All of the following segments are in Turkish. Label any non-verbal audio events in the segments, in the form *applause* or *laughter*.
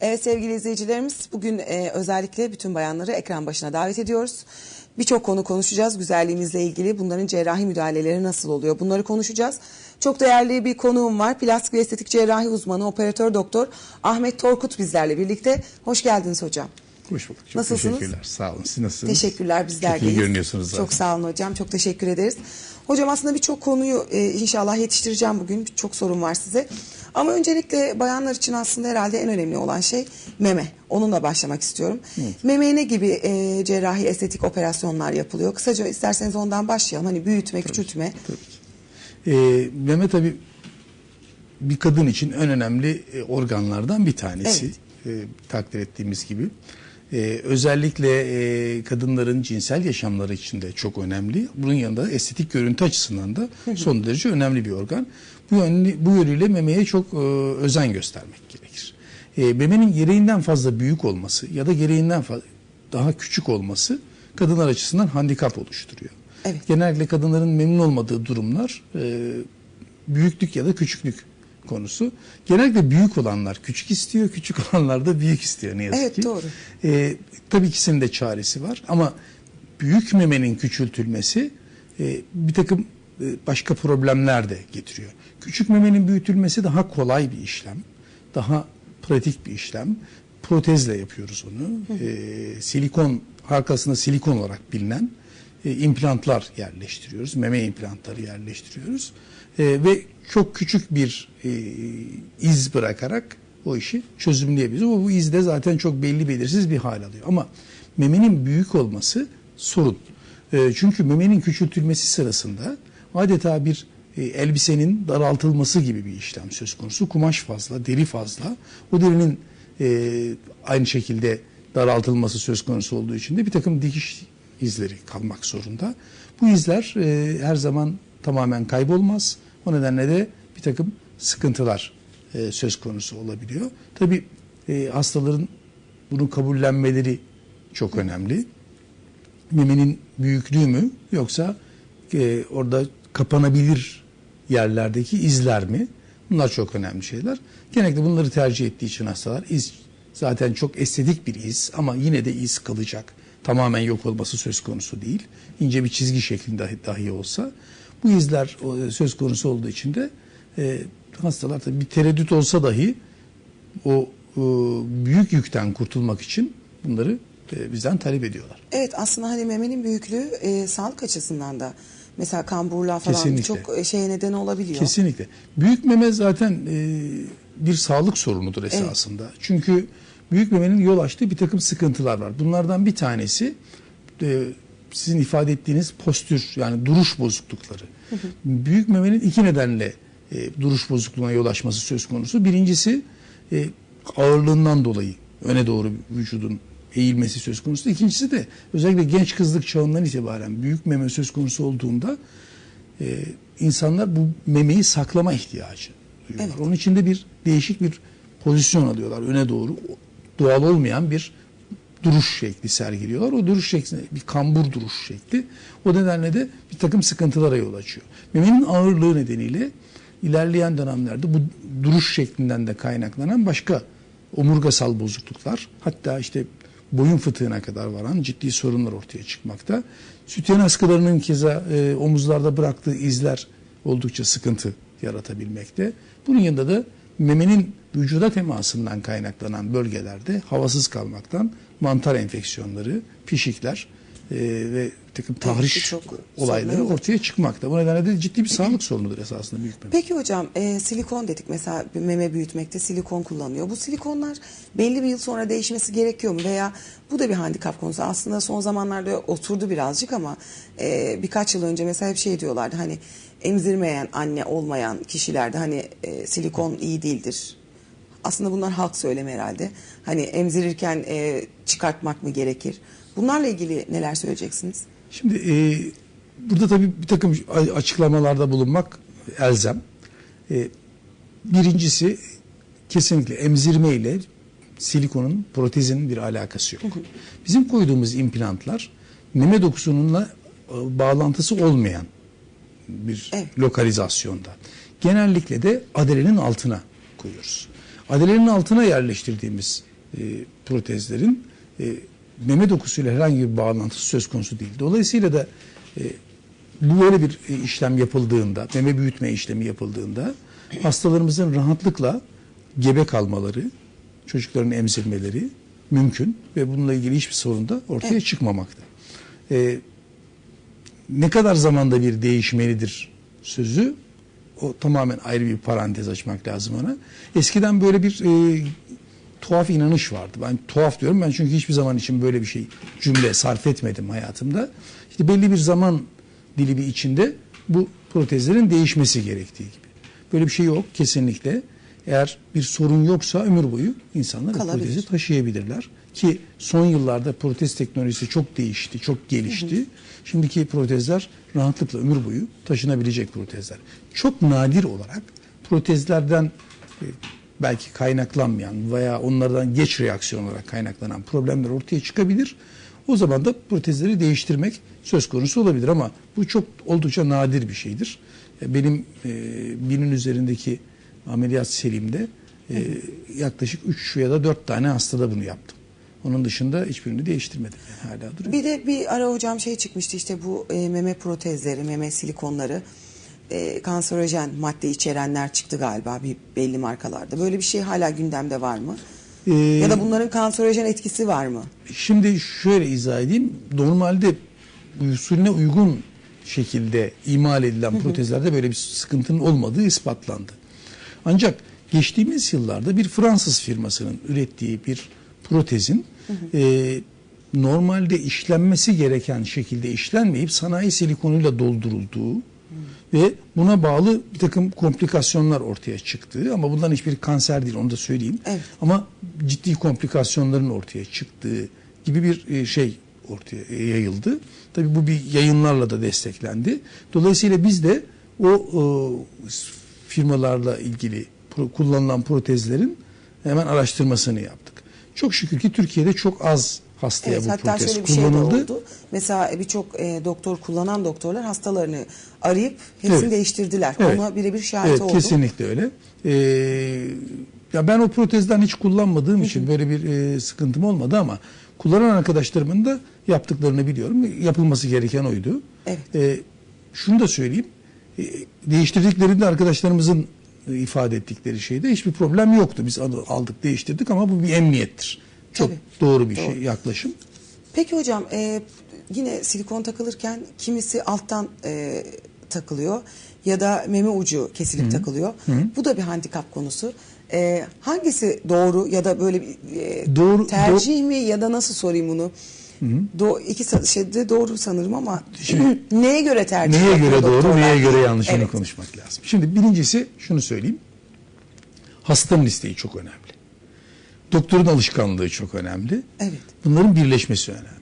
Evet sevgili izleyicilerimiz bugün e, özellikle bütün bayanları ekran başına davet ediyoruz. Birçok konu konuşacağız güzelliğimizle ilgili. Bunların cerrahi müdahaleleri nasıl oluyor? Bunları konuşacağız. Çok değerli bir konuğum var. Plastik ve estetik cerrahi uzmanı operatör doktor Ahmet Torkut bizlerle birlikte. Hoş geldiniz hocam. Hoş bulduk. Çok Nasılsınız? teşekkürler. Sağ olun. Siz nasılsınız? Teşekkürler bizler Çok iyi görünüyorsunuz zaten. Çok sağ olun hocam. Çok teşekkür ederiz. Hocam aslında birçok konuyu e, inşallah yetiştireceğim bugün. Çok sorun var size. Ama öncelikle bayanlar için aslında herhalde en önemli olan şey meme. Onunla başlamak istiyorum. Memeye ne gibi e, cerrahi estetik operasyonlar yapılıyor? Kısaca isterseniz ondan başlayalım. Hani büyütme, küçültme. Tabii ki. Ee, meme tabii bir kadın için en önemli e, organlardan bir tanesi. Ee, takdir ettiğimiz gibi. Ee, özellikle e, kadınların cinsel yaşamları için de çok önemli. Bunun yanında estetik görüntü açısından da son derece önemli bir organ. Bu, yönlü, bu yönüyle memeye çok e, özen göstermek gerekir. E, memenin gereğinden fazla büyük olması ya da gereğinden daha küçük olması kadınlar açısından handikap oluşturuyor. Evet. Genellikle kadınların memnun olmadığı durumlar e, büyüklük ya da küçüklük konusu. Genellikle büyük olanlar küçük istiyor, küçük *laughs* olanlar da büyük istiyor ne yazık Evet, ki. doğru. E, tabii ikisinin de çaresi var ama büyük memenin küçültülmesi e, bir takım e, başka problemler de getiriyor. Küçük memenin büyütülmesi daha kolay bir işlem, daha pratik bir işlem. Protezle yapıyoruz onu. E, silikon, arkasında silikon olarak bilinen e, implantlar yerleştiriyoruz. Meme implantları yerleştiriyoruz. E, ve çok küçük bir e, iz bırakarak o işi çözümleyebiliriz. Ama bu iz de zaten çok belli belirsiz bir hal alıyor. Ama memenin büyük olması sorun. E, çünkü memenin küçültülmesi sırasında adeta bir e, elbisenin daraltılması gibi bir işlem söz konusu. Kumaş fazla, deri fazla. O derinin e, aynı şekilde daraltılması söz konusu olduğu için de bir takım dikiş izleri kalmak zorunda. Bu izler e, her zaman tamamen kaybolmaz. O nedenle de bir takım sıkıntılar e, söz konusu olabiliyor. Tabi hastaların bunu kabullenmeleri çok önemli. Memenin büyüklüğü mü yoksa e, orada kapanabilir yerlerdeki izler mi? Bunlar çok önemli şeyler. Genellikle bunları tercih ettiği için hastalar iz zaten çok estetik bir iz ama yine de iz kalacak. Tamamen yok olması söz konusu değil. İnce bir çizgi şeklinde dahi olsa bu izler söz konusu olduğu için de e, hastalar tabii bir tereddüt olsa dahi o e, büyük yükten kurtulmak için bunları e, bizden talep ediyorlar. Evet aslında hani memenin büyüklüğü e, sağlık açısından da mesela kamburluğa falan Kesinlikle. çok e, şeye neden olabiliyor. Kesinlikle. Büyük meme zaten e, bir sağlık sorunudur esasında. Çünkü büyük memenin yol açtığı bir takım sıkıntılar var. Bunlardan bir tanesi e, sizin ifade ettiğiniz postür yani duruş bozuklukları. Büyük memenin iki nedenle e, duruş bozukluğuna yol açması söz konusu. Birincisi e, ağırlığından dolayı öne doğru vücudun eğilmesi söz konusu. İkincisi de özellikle genç kızlık çağından itibaren büyük meme söz konusu olduğunda e, insanlar bu memeyi saklama ihtiyacı duyuyorlar. Evet. Onun için de bir değişik bir pozisyon alıyorlar öne doğru. Doğal olmayan bir duruş şekli sergiliyorlar. O duruş şekli bir kambur duruş şekli. O nedenle de bir takım sıkıntılara yol açıyor. Memenin ağırlığı nedeniyle ilerleyen dönemlerde bu duruş şeklinden de kaynaklanan başka omurgasal bozukluklar hatta işte boyun fıtığına kadar varan ciddi sorunlar ortaya çıkmakta. Sütyen askılarının keza e, omuzlarda bıraktığı izler oldukça sıkıntı yaratabilmekte. Bunun yanında da memenin vücuda temasından kaynaklanan bölgelerde havasız kalmaktan mantar enfeksiyonları, pişikler e, ve takım tahriş birçok olayları sorunları var. ortaya çıkmakta. Bu nedenle de ciddi bir sağlık sorunudur esasında büyük meme. Peki hocam e, silikon dedik mesela bir meme büyütmekte silikon kullanıyor. Bu silikonlar belli bir yıl sonra değişmesi gerekiyor mu? Veya bu da bir handikap konusu. Aslında son zamanlarda oturdu birazcık ama e, birkaç yıl önce mesela hep şey diyorlardı hani emzirmeyen anne olmayan kişilerde hani e, silikon iyi değildir. Aslında bunlar halk söylemi herhalde. Hani emzirirken e, çıkartmak mı gerekir? Bunlarla ilgili neler söyleyeceksiniz? Şimdi e, burada tabii bir takım açıklamalarda bulunmak elzem. E, birincisi kesinlikle emzirme ile silikonun, protezin bir alakası yok. Bizim koyduğumuz implantlar meme dokusununla e, bağlantısı olmayan bir Evet. lokalizasyonda. Genellikle de adelenin altına koyuyoruz. Adelenin altına yerleştirdiğimiz e, protezlerin e, meme dokusuyla herhangi bir bağlantısı söz konusu değil. Dolayısıyla da e, bu böyle bir e, işlem yapıldığında, meme büyütme işlemi yapıldığında hastalarımızın rahatlıkla gebe kalmaları, çocukların emzirmeleri mümkün ve bununla ilgili hiçbir sorun da ortaya Evet. çıkmamakta. E, ne kadar zamanda bir değişmelidir sözü o tamamen ayrı bir parantez açmak lazım ona. Eskiden böyle bir e, tuhaf inanış vardı. Ben tuhaf diyorum ben çünkü hiçbir zaman için böyle bir şey cümle sarf etmedim hayatımda. İşte belli bir zaman dilimi içinde bu protezlerin değişmesi gerektiği gibi. Böyle bir şey yok kesinlikle. Eğer bir sorun yoksa ömür boyu insanlar Kalabilir. protezi taşıyabilirler. Ki son yıllarda protez teknolojisi çok değişti, çok gelişti. Şimdiki protezler rahatlıkla ömür boyu taşınabilecek protezler. Çok nadir olarak protezlerden e, belki kaynaklanmayan veya onlardan geç reaksiyon olarak kaynaklanan problemler ortaya çıkabilir. O zaman da protezleri değiştirmek söz konusu olabilir ama bu çok oldukça nadir bir şeydir. E, Benim e, binin üzerindeki ameliyat serimde e, yaklaşık 3 ya da 4 tane hastada bunu yaptım. Onun dışında hiçbirini değiştirmedim. Yani hala duruyor. Bir de bir ara hocam şey çıkmıştı işte bu e, meme protezleri, meme silikonları e, kanserojen madde içerenler çıktı galiba bir belli markalarda. Böyle bir şey hala gündemde var mı? Ee, ya da bunların kanserojen etkisi var mı? Şimdi şöyle izah edeyim. Normalde usulüne uygun şekilde imal edilen protezlerde böyle bir sıkıntının olmadığı ispatlandı. Ancak geçtiğimiz yıllarda bir Fransız firmasının ürettiği bir protezin e, normalde işlenmesi gereken şekilde işlenmeyip sanayi silikonuyla doldurulduğu ve buna bağlı bir takım komplikasyonlar ortaya çıktı. Ama bunların hiçbir kanser değil onu da söyleyeyim. Evet. Ama ciddi komplikasyonların ortaya çıktığı gibi bir e, şey ortaya e, yayıldı. Tabii bu bir yayınlarla da desteklendi. Dolayısıyla biz de o e, firmalarla ilgili kullanılan protezlerin hemen araştırmasını yaptık. Çok şükür ki Türkiye'de çok az hastaya Evet, bu hatta protez şöyle bir şey de kullanıldı. oldu. Mesela birçok e, doktor kullanan doktorlar hastalarını arayıp hepsini Evet. değiştirdiler. Evet. Ona birebir şahit Evet oldum. kesinlikle öyle. Ee, ya ben o protezden hiç kullanmadığım için böyle bir e, sıkıntım olmadı ama kullanan arkadaşlarımın da yaptıklarını biliyorum. Yapılması gereken oydu. Evet. Ee, şunu da söyleyeyim. E, değiştirdiklerinde arkadaşlarımızın e, ifade ettikleri şeyde hiçbir problem yoktu. Biz al- aldık değiştirdik ama bu bir emniyettir. Çok Tabii. doğru bir Doğru. şey yaklaşım. Peki hocam e, yine silikon takılırken kimisi alttan e, takılıyor ya da meme ucu kesilip takılıyor. Bu da bir handikap konusu. E, hangisi doğru ya da böyle bir e, Doğru- tercih mi ya da nasıl sorayım bunu? Do iki şeyde doğru sanırım ama *clears throat* neye göre tercih Neye göre doğru, doktorlar? neye göre yanlış onu Evet. konuşmak lazım. Şimdi birincisi şunu söyleyeyim. Hastanın isteği çok önemli. Doktorun alışkanlığı çok önemli. Evet. Bunların birleşmesi önemli.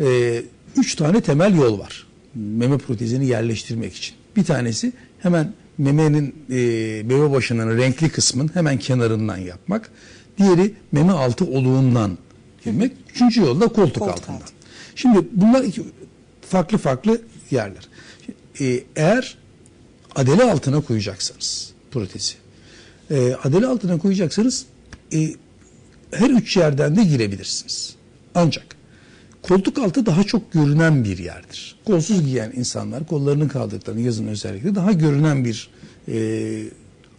Ee, üç tane temel yol var. Meme protezini yerleştirmek için. Bir tanesi hemen memenin e, meme başının renkli kısmın hemen kenarından yapmak. Diğeri meme altı oluğundan girmek. Üçüncü yol da koltuk, Koltuk altından. altı. Şimdi bunlar iki farklı farklı yerler. Ee, eğer adele altına koyacaksanız protezi, e, adele altına koyacaksanız e, her üç yerden de girebilirsiniz. Ancak koltuk altı daha çok görünen bir yerdir. Kolsuz giyen insanlar kollarını kaldırdıklarında yazın özellikle daha görünen bir e,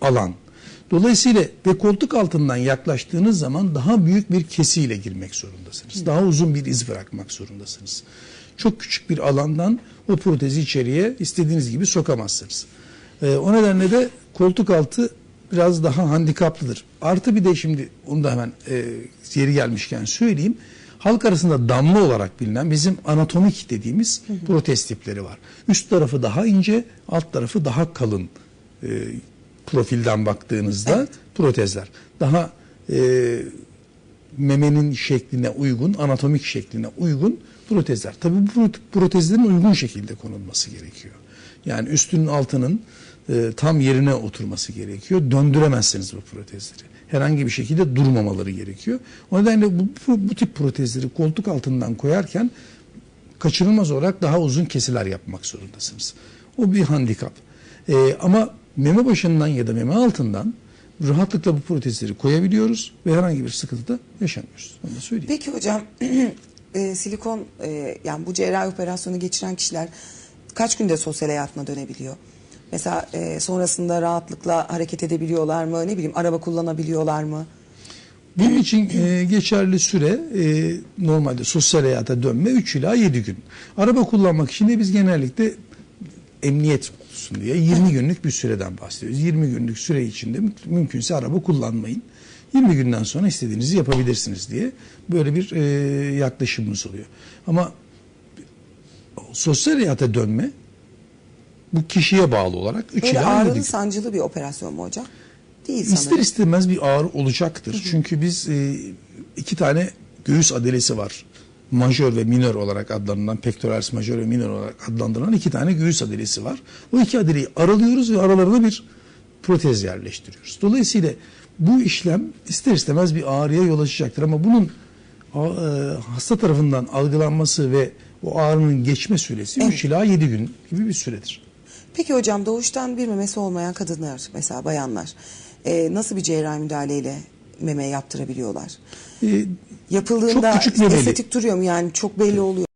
alan. Dolayısıyla ve koltuk altından yaklaştığınız zaman daha büyük bir kesiyle girmek zorundasınız. Daha uzun bir iz bırakmak zorundasınız. Çok küçük bir alandan o protezi içeriye istediğiniz gibi sokamazsınız. E, o nedenle de koltuk altı biraz daha handikaplıdır. Artı bir de şimdi onu da hemen e, yeri gelmişken söyleyeyim. Halk arasında damla olarak bilinen bizim anatomik dediğimiz protez tipleri var. Üst tarafı daha ince, alt tarafı daha kalın e, profilden baktığınızda Evet. protezler. Daha e, memenin şekline uygun, anatomik şekline uygun protezler. Tabii bu prot- protezlerin uygun şekilde konulması gerekiyor. Yani üstünün altının e, tam yerine oturması gerekiyor. Döndüremezsiniz bu protezleri. Herhangi bir şekilde durmamaları gerekiyor. O nedenle bu, bu, bu tip protezleri koltuk altından koyarken kaçınılmaz olarak daha uzun kesiler yapmak zorundasınız. O bir handikap. Ee, ama meme başından ya da meme altından rahatlıkla bu protezleri koyabiliyoruz ve herhangi bir sıkıntı da yaşamıyoruz. Onu da söyleyeyim. Peki hocam *clears throat* e, silikon e, yani bu cerrahi operasyonu geçiren kişiler kaç günde sosyal hayatına dönebiliyor? Mesela e, sonrasında rahatlıkla hareket edebiliyorlar mı? Ne bileyim araba kullanabiliyorlar mı? Bunun için e, geçerli süre e, normalde sosyal hayata dönme 3 ila 7 gün. Araba kullanmak için de biz genellikle emniyet olsun diye 20 günlük bir süreden bahsediyoruz. 20 günlük süre içinde mü- mümkünse araba kullanmayın. 20 günden sonra istediğinizi yapabilirsiniz diye böyle bir e, yaklaşımımız oluyor. Ama sosyal hayata dönme bu kişiye bağlı olarak 3 Böyle ila 7 ağrılı gün. sancılı bir operasyon mu hocam? Değil İster sanırım. istemez bir ağrı olacaktır. Çünkü biz e, iki tane göğüs adelesi var. Majör ve minör olarak adlandırılan, pectoralis majör ve minör olarak adlandırılan iki tane göğüs adelesi var. O iki adeleyi aralıyoruz ve aralarına bir protez yerleştiriyoruz. Dolayısıyla bu işlem ister istemez bir ağrıya yol açacaktır. Ama bunun e, hasta tarafından algılanması ve o ağrının geçme süresi 3 ila 7 gün gibi bir süredir. Peki hocam doğuştan bir memesi olmayan kadınlar mesela bayanlar e, nasıl bir cerrahi müdahaleyle meme yaptırabiliyorlar? E, Yapıldığında Çok küçük memeli. estetik duruyor mu yani çok belli oluyor